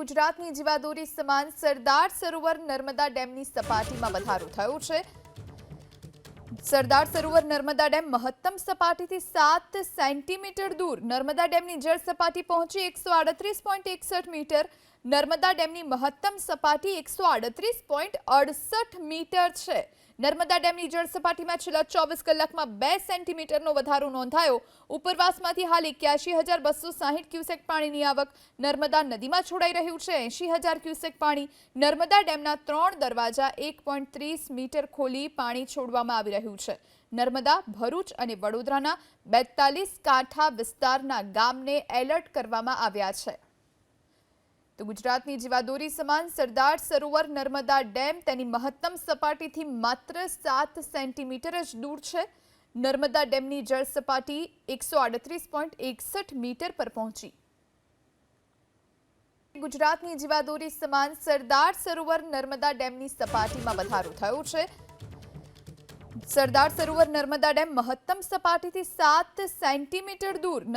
ગુજરાતની જીવાદોરી સમાન સરદાર સરોવર નર્મદા ડેમની સપાટીમાં વધારો થયો છે. સરદાર સરોવર નર્મદા ડેમ મહત્તમ સપાટીથી સાત સેન્ટીમીટર દૂર. નર્મદા ડેમની જળ સપાટી પહોંચી એકસો મીટર. નર્મદા ડેમની મહત્તમ સપાટી એકસો આડત્રીસ પોઈન્ટ અડસઠ મીટર છે. નર્મદા ડેમની જળ સપાટીમાં છેલ્લા ચોવીસ કલાકમાં બે સેન્ટીમીટરનો વધારો નોંધાયો. ઉપરવાસમાંથી હાલ એક્યાસી હજાર બસો સાહીઠ ક્યુસેક પાણીની આવક નર્મદા નદીમાં છોડાઈ રહ્યું છે. એંશી હજાર ક્યુસેક પાણી નર્મદા ડેમના ત્રણ દરવાજા એક પોઈન્ટ ત્રીસ મીટર ખોલી પાણી છોડવામાં આવી રહ્યું છે. નર્મદા, ભરૂચ અને વડોદરાના બેતાલીસ કાંઠા વિસ્તારના ગામને એલર્ટ કરવામાં આવ્યા છે. તો ગુજરાતની જીવાદોરી સમાન સરદાર સરોવર નર્મદા ડેમ તેની મહત્તમ સપાટીથી માત્ર સાત સેન્ટીમીટર જ દૂર છે. નર્મદા ડેમની જળ સપાટી એકસો આડત્રીસ પોઈન્ટ એકસઠ મીટર પર પહોંચી. ગુજરાતની જીવાદોરી સમાન સરદાર સરોવર નર્મદા ડેમની સપાટીમાં વધારો થયો છે. સરદાર સરોવર નર્મદા ડેમ મહત્તમ સપાટીથી સાત સેન્ટીમીટર દૂર.